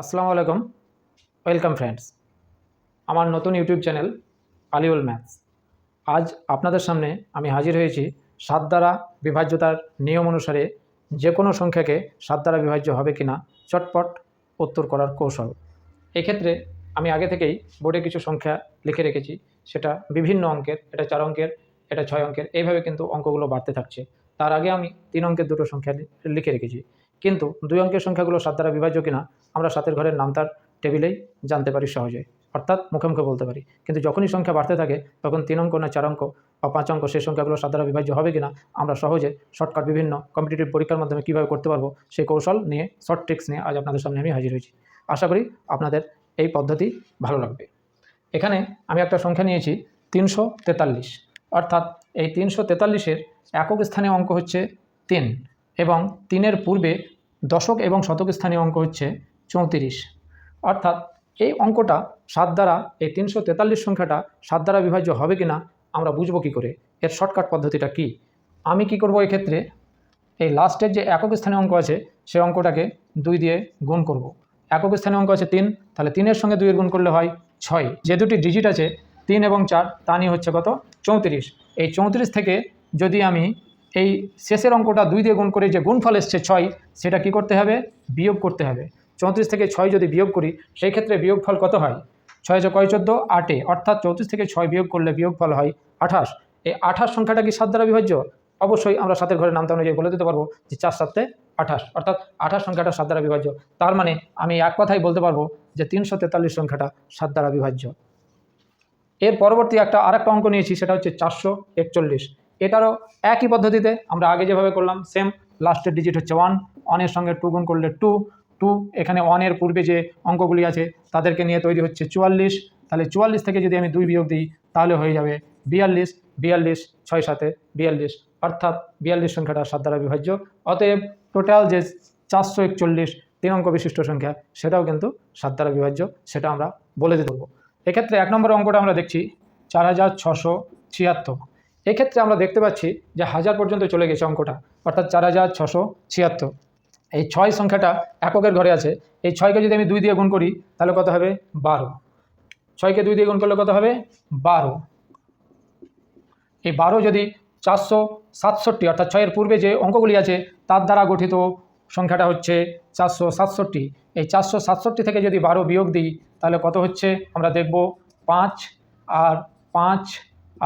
আসসালামু আলাইকুম। Welcome friends আমার নতুন ইউটিউব চ্যানেল আলিউল ম্যাথস আজ আপনাদের সামনে আমি হাজির হয়েছি সাত দ্বারা বিভাজ্যতার নিয়ম অনুসারে যে কোনো সংখ্যাকে সাত দ্বারা বিভাজ্য হবে কিনা চটপট উত্তর করার কৌশল। এক্ষেত্রে আমি আগে থেকেই বোর্ডে কিছু সংখ্যা লিখে রেখেছি। সেটা বিভিন্ন অঙ্কের, এটা চার অঙ্কের, এটা ছয় অঙ্কের, এইভাবে কিন্তু অঙ্কগুলো বাড়তে থাকছে। তার আগে আমি তিন অঙ্কের দুটো সংখ্যা লিখে রেখেছি। কিন্তু দুই অঙ্কের সংখ্যাগুলো সাত দ্বারা বিভাজ্য কিনা, আমরা সাতের ঘরের নাম তার টেবিলেই জানতে পারি সহজে অর্থাৎ মুখে মুখে বলতে পারি। কিন্তু যখনই সংখ্যা বাড়তে থাকে, তখন তিন অঙ্ক না চার অঙ্ক বা পাঁচ অঙ্ক সেই সংখ্যাগুলো সাত দ্বারা বিভাজ্য হবে কিনা, আমরা সহজে শর্টকাট বিভিন্ন কম্পিটিটিভ পরীক্ষার মাধ্যমে কীভাবে করতে পারব, সেই কৌশল নিয়ে শর্ট ট্রিক্স নিয়ে আজ আপনাদের সামনে আমি হাজির হয়েছি। আশা করি আপনাদের এই পদ্ধতি ভালো লাগবে। এখানে আমি একটা সংখ্যা নিয়েছি তিনশো তেতাল্লিশ। অর্থাৎ এই তিনশো তেতাল্লিশের একক স্থানে অঙ্ক হচ্ছে তিন। এবং তিনের পূর্বে দশক এবং শতক স্থানীয় অঙ্ক হচ্ছে চৌত্রিশ। অর্থাৎ এই অঙ্কটা সাত দ্বারা এই তিনশো তেতাল্লিশ সংখ্যাটা সাত দ্বারা বিভাজ্য হবে কি না আমরা বুঝব কী করে? এর শর্টকাট পদ্ধতিটা কি? আমি কি করব এক্ষেত্রে? এই লাস্টের যে একক স্থানীয় অঙ্ক আছে সেই অঙ্কটাকে দুই দিয়ে গুণ করব। একক স্থানীয় অঙ্ক আছে তিন, তাহলে তিনের সঙ্গে দুইয়ের গুণ করলে হয় ছয়। যে দুটি ডিজিট আছে, তিন এবং চার, তা নিয়ে হচ্ছে কত? চৌত্রিশ। এই চৌত্রিশ থেকে যদি আমি এই শেষের অঙ্কটা দুই দিয়ে গুণ করে যে গুণফল এসছে ছয়, সেটা কি করতে হবে? বিয়োগ করতে হবে। চৌত্রিশ থেকে ছয় যদি বিয়োগ করি, সেই ক্ষেত্রে বিয়োগফল কত হয়? ছয় কয় চোদ্দ? আটে। অর্থাৎ চৌত্রিশ থেকে ছয় বিয়োগ করলে বিয়োগফল হয় আঠাশ। এই আঠাশ সংখ্যাটা কি সাত দ্বারা বিভাজ্য? অবশ্যই আমরা সাতের ঘরের নামটা অনুযায়ী বলে দিতে পারব যে চার সাতে আঠাশ। অর্থাৎ আঠাশ সংখ্যাটা সাত দ্বারা বিভাজ্য। তার মানে আমি এক কথাই বলতে পারব যে তিনশো তেতাল্লিশ সংখ্যাটা সাত দ্বারা বিভাজ্য। এর পরবর্তী একটা আরেকটা অঙ্ক নিয়েছি, সেটা হচ্ছে চারশো একচল্লিশ। এটারও একই পদ্ধতিতে আমরা আগে যেভাবে করলাম সেম লাস্টের ডিজিট হচ্ছে ওয়ান ওয়ানের সঙ্গে টু গুণ করলে টু টু এখানে ওয়ানের পূর্বে যে অঙ্কগুলি আছে তাদেরকে নিয়ে তৈরি হচ্ছে চুয়াল্লিশ। তাহলে চুয়াল্লিশ থেকে যদি আমি দুই বিয়োগ দিই, তাহলে হয়ে যাবে বিয়াল্লিশ বিয়াল্লিশ, ছয় সাথে বিয়াল্লিশ। অর্থাৎ বিয়াল্লিশ সংখ্যাটা সাত দ্বারা বিভাজ্য। অতএব টোটাল যে চারশো একচল্লিশ তিন অঙ্ক বিশিষ্ট সংখ্যা, সেটাও কিন্তু সাত দ্বারা বিভাজ্য, সেটা আমরা বলে দিতে পারব। এক্ষেত্রে এক নম্বর অঙ্কটা আমরা দেখছি, চার হাজার ছশো ছিয়াত্তর। এক্ষেত্রে আমরা দেখতে পাচ্ছি যে হাজার পর্যন্ত চলে গেছে অঙ্কটা, অর্থাৎ চার হাজার ছশো ছিয়াত্তর। এই ছয় সংখ্যাটা এককের ঘরে আছে, এই ছয়কে যদি আমি দুই দিয়ে গুণ করি, তাহলে কত হবে? বারো। ছয়কে দুই দিয়ে গুণ করলে কত হবে? বারো। এই বারো যদি চারশো সাতষট্টি, অর্থাৎ ছয়ের পূর্বে যে অঙ্কগুলি আছে, তার দ্বারা গঠিত সংখ্যাটা হচ্ছে চারশো সাতষট্টি। এই চারশো সাতষট্টি থেকে যদি বারো বিয়োগ দিই, তাহলে কত হচ্ছে? আমরা দেখব পাঁচ আর পাঁচ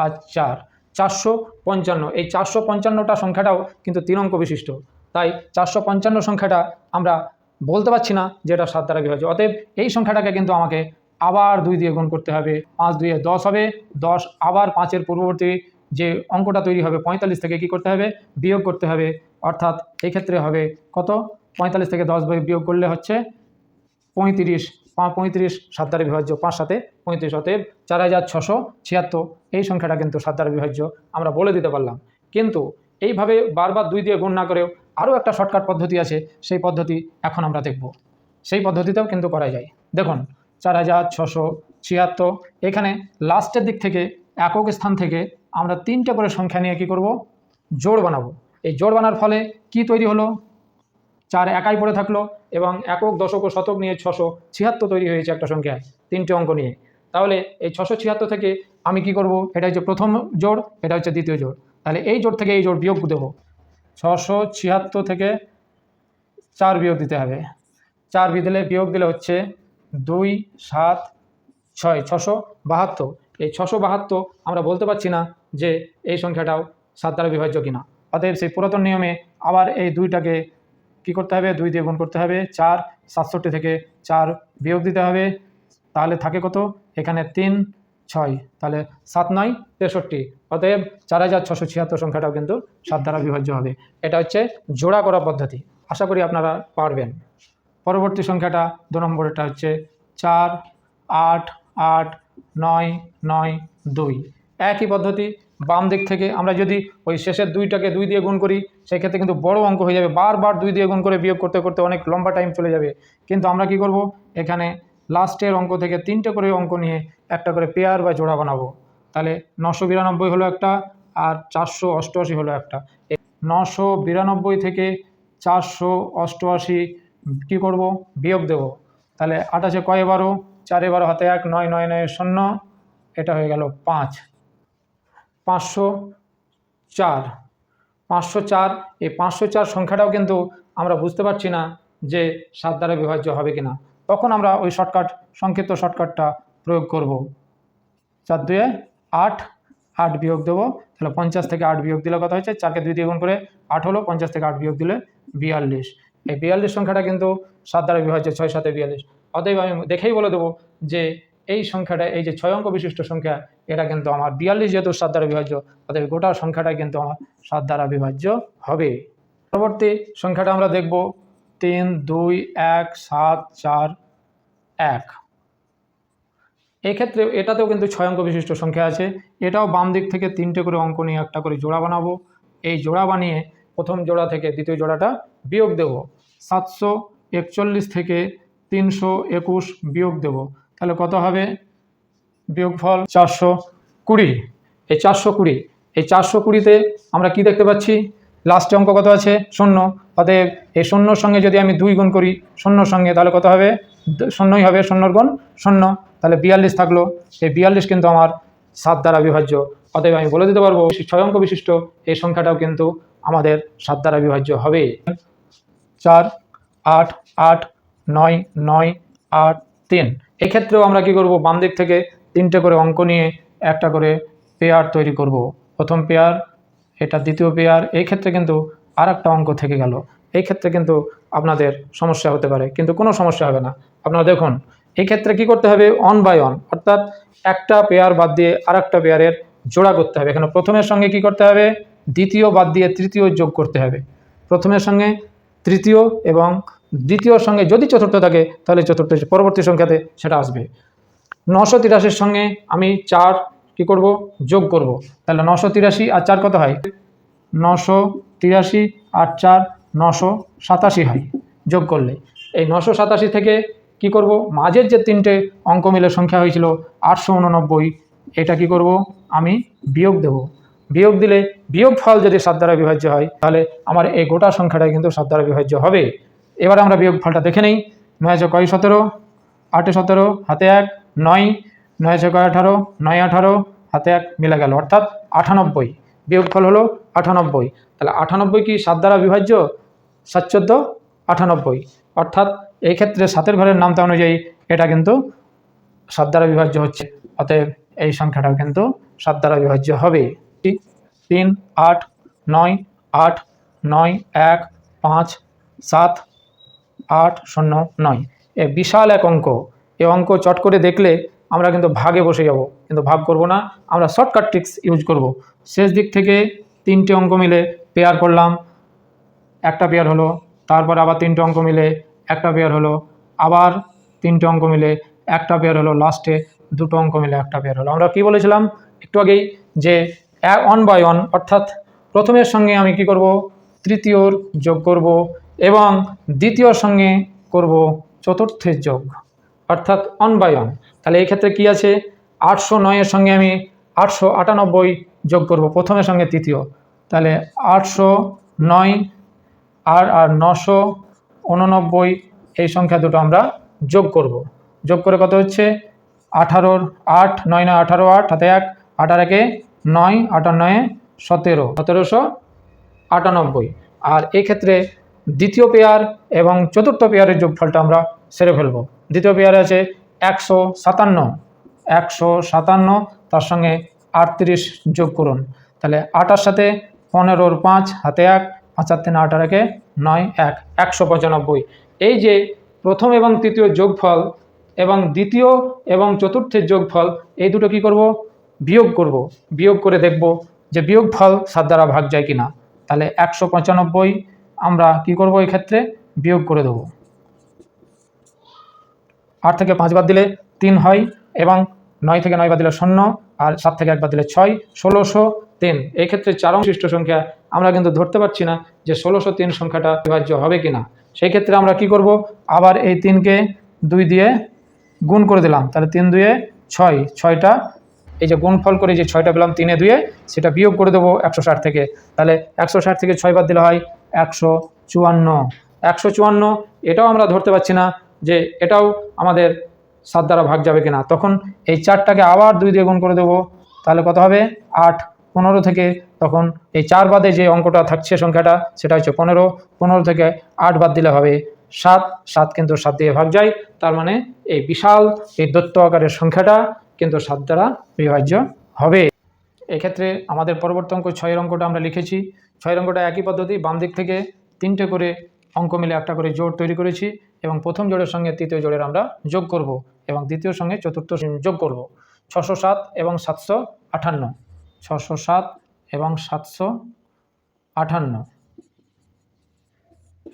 আর চার। চারশো পঞ্চান্ন। এই চারশো পঞ্চান্নটা সংখ্যাটাও কিন্তু তিন অঙ্ক বিশিষ্ট। তাই চারশো পঞ্চান্ন সংখ্যাটা আমরা বলতে পারছি না যে এটা সাত দ্বারা বিভাজ্য। অতএব এই সংখ্যাটাকে কিন্তু আমাকে আবার দুই দিয়ে গুণ করতে হবে। পাঁচ দুইয়ে দশ হবে। দশ আবার পাঁচের পূর্ববর্তী যে অঙ্কটা তৈরি হবে পঁয়তাল্লিশ থেকে কি করতে হবে? বিয়োগ করতে হবে। অর্থাৎ এই ক্ষেত্রে হবে কত? পঁয়তাল্লিশ থেকে দশ বিয়োগ করলে হচ্ছে পঁয়ত্রিশ। পঁয়ত্রিশ, সাত দ্বারা বিভাজ্য, পাঁচ সাথে পঁয়ত্রিশ অতএব চার হাজার ছশো ছিয়াত্তর। এই সংখ্যাটা কিন্তু সাত দ্বারা বিভাজ্য, আমরা বলে দিতে পারলাম। কিন্তু এইভাবে বারবার দুই দিয়ে গুণ না করেও আরও একটা শর্টকাট পদ্ধতি আছে, সেই পদ্ধতি এখন আমরা দেখব। সেই পদ্ধতিতেও কিন্তু করা যায়। দেখুন, চার হাজার ছশো ছিয়াত্তর, এখানে লাস্টের দিক থেকে একক স্থান থেকে আমরা তিনটে করে সংখ্যা নিয়ে কি করব? জোড় বানাবো। এই জোড় বানার ফলে কি তৈরি হলো? চার একাই পড়ে থাকল এবং একক, দশক ও শতক নিয়ে ছশো ছিয়াত্তর তৈরি হয়েছে একটা সংখ্যা, তিনটে অঙ্ক নিয়ে। তাহলে এই ছশো ছিয়াত্তর থেকে আমি কি করব? এটা হচ্ছে প্রথম জোড়, এটা হচ্ছে দ্বিতীয় জোড়। তাহলে এই জোড় থেকে এই জোড় বিয়োগ দেবো। ছশো ছিয়াত্তর থেকে চার বিয়োগ দিতে হবে। চার দিলে বিয়োগ দিলে হচ্ছে দুই, সাত, ছয়, ছশো বাহাত্তর। এই ছশো বাহাত্তর আমরা বলতে পারছি না যে এই সংখ্যাটাও সাত দ্বারা বিভাজ্য কিনা। অতএব সেই পুরাতন নিয়মে আবার এই দুইটাকে কি করতে হবে? দুই দিয়ে গুণ করতে হবে। চার, সাতষট্টি থেকে চার বিয়োগ দিতে হবে। তাহলে থাকে কত? এখানে তিন, ছয়। তাহলে সাত, নয়, তেষট্টি। অতএব চার হাজার ছশো ছিয়াত্তর সংখ্যাটাও কিন্তু সাত দ্বারা বিভাজ্য হবে। এটা হচ্ছে জোড়া করা পদ্ধতি। আশা করি আপনারা পারবেন। পরবর্তী সংখ্যাটা, দু নম্বরটা হচ্ছে চার, আট আট, নয় নয়, দুই। একই পদ্ধতি। বাম দিক থেকে আমরা যদি ওই শেষের দুইটাকে দুই দিয়ে গুণ করি সেই ক্ষেত্রে কিন্তু বড় অঙ্ক হয়ে যাবে। বারবার দুই দিয়ে গুণ করে বিয়োগ করতে করতে অনেক লম্বা টাইম চলে যাবে। কিন্তু আমরা কি করব? এখানে লাস্টের অঙ্ক থেকে তিনটে করে অঙ্ক নিয়ে একটা করে পেয়ার বা জোড়া বানাবো। তাহলে নশো বিরানব্বই হলো একটা আর চারশো অষ্টআশি হলো একটা। নশো বিরানব্বই থেকে চারশো অষ্টআশি কী করব? বিয়োগ দেব। তাহলে আঠাশে কয় বারো? চারে বারো হাতে এক, নয় নয় নয়, শূন্য। এটা হয়ে গেল পাঁচ। পাঁচশো চার। পাঁচশো চার, এই পাঁচশো চার সংখ্যাটাও কিন্তু আমরা বুঝতে পারছি না যে সাত দ্বারা বিভাজ্য হবে কিনা। তখন আমরা ওই শর্টকাট, সংক্ষিপ্ত শর্টকাটটা প্রয়োগ করব। চার দুয়ে আট আট বিয়োগ দেবো, তাহলে পঞ্চাশ থেকে আট বিয়োগ দিলে কত হয়েছে? চারকে দুই দিয়ে গুণ করে আট হলো, পঞ্চাশ থেকে আট বিয়োগ দিলে বিয়াল্লিশ। এই বিয়াল্লিশ সংখ্যাটা কিন্তু সাত দ্বারা বিভাজ্য, ছয় সাথে বিয়াল্লিশ। অতএব আমি দেখেই বলে দেবো যে এই সংখ্যাটা, এই যে ছয় অঙ্ক বিশিষ্ট সংখ্যা এটা কিন্তু আমার বিয়াল্লিশ যেহেতু সাত দ্বারা বিভাজ্য অতএব গোটা সংখ্যাটা কিন্তু আমার সাত দ্বারা বিভাজ্য হবে। পরবর্তী সংখ্যাটা আমরা দেখব। তিন, দুই, এক, সাত, চার, এক। এই ক্ষেত্রে এটাতেও কিন্তু ছয় অঙ্ক বিশিষ্ট সংখ্যা আছে। এটাও বাম দিক থেকে তিনটে করে অঙ্ক নিয়ে একটা করে জোড়া বানাবো। এই জোড়া বানিয়ে প্রথম জোড়া থেকে দ্বিতীয় জোড়াটা বিয়োগ দেব। সাতশো একচল্লিশ থেকে তিনশো একুশ বিয়োগ দেব। তাহলে কত হবে? বিয়োগফল চারশো কুড়ি। এই চারশো কুড়ি, এই চারশো কুড়িতে আমরা কি দেখতে পাচ্ছি? লাস্টে অঙ্ক কত আছে? শূন্য। অতএব এই শূন্যর সঙ্গে যদি আমি দুই গুণ করি, শূন্যর সঙ্গে তাহলে কত হবে? শূন্যই হবে, শূন্যর গুণ শূন্য। তাহলে বিয়াল্লিশ থাকল। এই বিয়াল্লিশ কিন্তু আমার সাত দ্বারা বিভাজ্য। অতএব আমি বলে দিতে পারব, ছয় অঙ্ক বিশিষ্ট, এই সংখ্যাটাও কিন্তু আমাদের সাত দ্বারা বিভাজ্য হবে। চার, আট আট, নয় নয়, আট, তিন। এক্ষেত্রেও আমরা কি করব? বাম দিক থেকে তিনটে করে অঙ্ক নিয়ে একটা করে পেয়ার তৈরি করব। প্রথম পেয়ার এটা দ্বিতীয় পেয়ার এই ক্ষেত্রে কিন্তু আর একটা অঙ্ক থেকে গেল। এই ক্ষেত্রে কিন্তু আপনাদের সমস্যা হতে পারে, কিন্তু কোনো সমস্যা হবে না। আপনারা দেখুন, এই ক্ষেত্রে কি করতে হবে? অন বাই অন অর্থাৎ একটা পেয়ার বাদ দিয়ে আর একটা পেয়ারের জোড়া করতে হবে। এখানে প্রথমের সঙ্গে কি করতে হবে? দ্বিতীয় বাদ দিয়ে তৃতীয় যোগ করতে হবে। প্রথমের সঙ্গে তৃতীয় এবং দ্বিতীয়র সঙ্গে যদি চতুর্থ থাকে, তাহলে চতুর্থ, পরবর্তী সংখ্যাতে সেটা আসবে। নশো তিরাশির সঙ্গে আমি চার কি করব? যোগ করব। তাহলে নশো তিরাশি আর চার কত হয়? নশো তিরাশি আর চার নশো সাতাশি হয় যোগ করলে। এই নশো সাতাশি থেকে কি করব? মাঝের যে তিনটে অঙ্ক মিলে সংখ্যা হয়েছিল আটশো উননব্বই, এটা কি করব? আমি বিয়োগ দেব। বিয়োগ দিলে বিয়োগ ফল যদি সাত দ্বারা বিভাজ্য হয়, তাহলে আমার এই গোটা সংখ্যাটা কিন্তু সাত দ্বারা বিভাজ্য হবে। এবার আমরা বিয়োগ ফলটা দেখে নেই। নয় আছে কয় সতেরো, আটে সতেরো, হাতে এক নয় নয় আছে কয় আঠারো, নয় আঠারো, হাতে এক মিলে গেল। অর্থাৎ আটানব্বই বিয়োগফল হলো আটানব্বই তাহলে আটানব্বই কি সাত দ্বারা বিভাজ্য? সাত চোদ্দ আটানব্বই অর্থাৎ এই ক্ষেত্রে সাতের ঘরের নামতা অনুযায়ী এটা কিন্তু সাত দ্বারা বিভাজ্য হচ্ছে। অতএব এই সংখ্যাটাও কিন্তু সাত দ্বারা বিভাজ্য হবে। তিন, আট, নয় আট, নয়, এক, পাঁচ, সাত, আট, শূন্য, নয়। এ বিশাল এক অঙ্ক। এই অঙ্ক চট করে দেখলে আমরা কিন্তু ভাগে বসে যাব। কিন্তু ভাগ করব না, আমরা শর্টকাট ট্রিক্স ইউজ করব। শেষ দিক থেকে তিনটে অঙ্ক মিলে পেয়ার করলাম। একটা পেয়ার হলো, তারপর আবার তিনটে অঙ্ক মিলে একটা পেয়ার হলো। আবার তিনটে অঙ্ক মিলে একটা পেয়ার হলো লাস্টে দুটো অঙ্ক মিলে একটা পেয়ার হলো। আমরা কি বলেছিলাম একটু আগেই যে অন বাই অন অর্থাৎ প্রথমের সঙ্গে আমি কি করব? তৃতীয়র যোগ করব এবং দ্বিতীয়র সঙ্গে করব চতুর্থের যোগ। অর্থাৎ অন বাই অন তাহলে এই ক্ষেত্রে কি আছে? আটশো নয়ের সঙ্গে আমি আটশো আটানব্বই যোগ করব, প্রথমের সঙ্গে তৃতীয়। তাহলে আটশো নয় আর আর নশো উননব্বই এই সংখ্যা দুটো আমরা যোগ করব। যোগ করে কত হচ্ছে? আঠারোর আট, নয় নয়, আঠারো আট হাতে এক আঠার একে নয় আটার নয়ে, সতেরো। সতেরোশো আটানব্বই। আর এই ক্ষেত্রে দ্বিতীয় পেয়ার এবং চতুর্থ পেয়ারের যোগফলটা আমরা সেরে ফেলব। দ্বিতীয় পেয়ারে আছে একশো সাতান্ন। একশো সাতান্ন, তার সঙ্গে আটত্রিশ যোগ করুন। তাহলে আটার সাথে পনেরোর পাঁচ, হাতে এক পাঁচার তিন আটার একে নয়, এক, একশো পঁচানব্বই। এই যে প্রথম এবং তৃতীয় যোগফল এবং দ্বিতীয় এবং চতুর্থের যোগফল, এই দুটো কি করব? বিয়োগ করব। বিয়োগ করে দেখব যে বিয়োগফল সাত দ্বারা ভাগ যায় কিনা। তাহলে একশো পঁচানব্বই আমরা কি করব এই ক্ষেত্রে বিয়োগ করে দেবো। আট থেকে পাঁচ বাদ দিলে তিন হয় এবং নয় থেকে নয় বাদ দিলে শূন্য আর সাত থেকে একবার দিলে ছয়, ষোলোশো তিন। এই ক্ষেত্রে চার অংশিষ্ট সংখ্যা আমরা কিন্তু ধরতে পারছি না যে ষোলোশো তিন সংখ্যাটা বিভাজ্য হবে কি না সেই ক্ষেত্রে আমরা কি করব? আবার এই তিনকে দুই দিয়ে গুণ করে দিলাম। তাহলে তিন দুয়ে ছয়, ছয়টা, এই যে গুণফল করে যে ছয়টা পেলাম তিনে দুয়ে, সেটা বিয়োগ করে দেবো একশো ষাট থেকে। তাহলে একশো ষাট থেকে ছয় বাদ দিলে হয় একশো চুয়ান্ন। একশো চুয়ান্ন, এটাও আমরা ধরতে পারছি না যে এটাও আমাদের সাত দ্বারা ভাগ যাবে কিনা। তখন এই চারটাকে আবার দুই দিয়ে গুণ করে দেবো। তাহলে কত হবে? আট, পনেরো থেকে তখন এই চার বাদে যে অঙ্কটা থাকছে সংখ্যাটা, সেটা হচ্ছে পনেরো। পনেরো থেকে আট বাদ দিলে হবে সাত। সাত কিন্তু সাত দিয়ে ভাগ যায়। তার মানে এই বিশাল এই দত্ত আকারের সংখ্যাটা কিন্তু সাত দ্বারা বিভাজ্য হবে। এক্ষেত্রে আমাদের পরবর্তী অঙ্ক ছয়ের অঙ্কটা আমরা লিখেছি। ছয়ের অঙ্কটা একই পদ্ধতি, বাম দিক থেকে তিনটে করে অঙ্ক মিলে একটা করে জোড় তৈরি করেছি এবং প্রথম জোড়ের সঙ্গে তৃতীয় জোড়ের আমরা যোগ করব এবং দ্বিতীয় সঙ্গে চতুর্থ যোগ করব। ছশো সাত এবং সাতশো আটান্ন ছশো সাত এবং সাতশো আটান্ন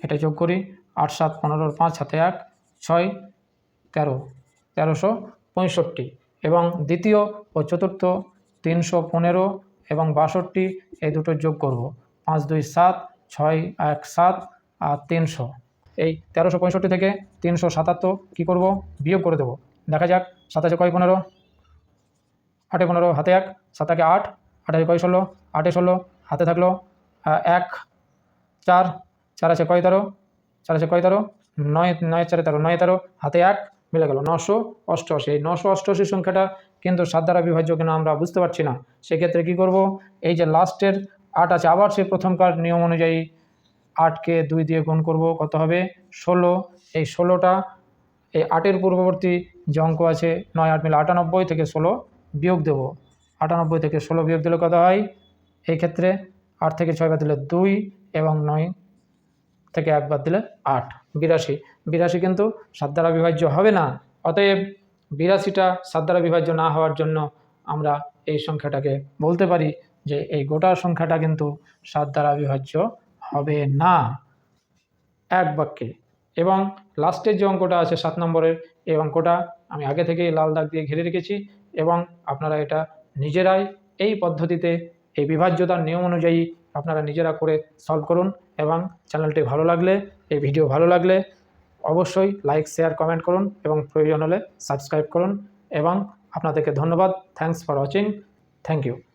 এটা যোগ করি। আট, সাত পনেরোর পাঁচ হাতে এক, ছয়, তেরো। তেরোশো পঁয়ষট্টি। এবং দ্বিতীয় ও চতুর্থ তিনশো পনেরো এবং বাষট্টি, এই দুটো যোগ করব। পাঁচ, দুই, সাত, ছয়, এক, সাত আর তিনশো। এই তেরোশো পঁয়ষট্টি থেকে তিনশো সাতাত্তর কী করব? বিয়োগ করে দেবো। দেখা যাক, সাতাশে কয় পনেরো? আটে পনেরো, হাতে এক, সাতাকে আট, আঠাশে কয় ষোলো, আটে ষোলো, হাতে থাকল এক, চার চার আছে কয় তেরো চার আছে কয় তেরো, নয় নয়, চারে তেরো, নয়, তেরো, হাতে এক, মিলে গেল নশো অষ্টআশি। এই নশো অষ্টআশি সংখ্যাটা কিন্তু সাত দ্বারা বিভাজ্য কিনা আমরা বুঝতে পারছি না। সেক্ষেত্রে কি করব? এই যে লাস্টের আট আছে, আবার সেই প্রথমকার নিয়ম অনুযায়ী আটকে দুই দিয়ে গুণ করব, কত হবে? ষোলো। এই ষোলোটা, এই আটের পূর্ববর্তী যে অঙ্ক আছে, নয়, আট মিলে আটানব্বই থেকে ষোলো বিয়োগ দেব। আটানব্বই থেকে ষোলো বিয়োগ দিলে কত হয়? এই ক্ষেত্রে আট থেকে ছয় বাদ দিলে দুই এবং নয় থেকে এক বাদ দিলে আট। বিরাশি। বিরাশি কিন্তু সাত দ্বারা বিভাজ্য হবে না। অতএব বিরাশিটা সাত দ্বারা বিভাজ্য না হওয়ার জন্য আমরা এই সংখ্যাটাকে বলতে পারি যে এই গোটা সংখ্যাটা কিন্তু সাত দ্বারা বিভাজ্য হবে না। এক বাক্যে। এবং লাস্টের যে অঙ্কটা আছে সাত নম্বরের, এই অঙ্কটা আমি আগে থেকেই লাল দাগ দিয়ে ঘিরে রেখেছি এবং আপনারা এটা নিজেরাই এই পদ্ধতিতে, এই বিভাজ্যতার নিয়ম অনুযায়ী আপনারা নিজেরা করে সলভ করুন এবং চ্যানেলটি ভালো লাগলে, এই ভিডিও ভালো লাগলে অবশ্যই লাইক শেয়ার কমেন্ট করুন এবং প্রয়োজন হলে সাবস্ক্রাইব করুন এবং আপনাদেরকে ধন্যবাদ। Thanks for watching thank you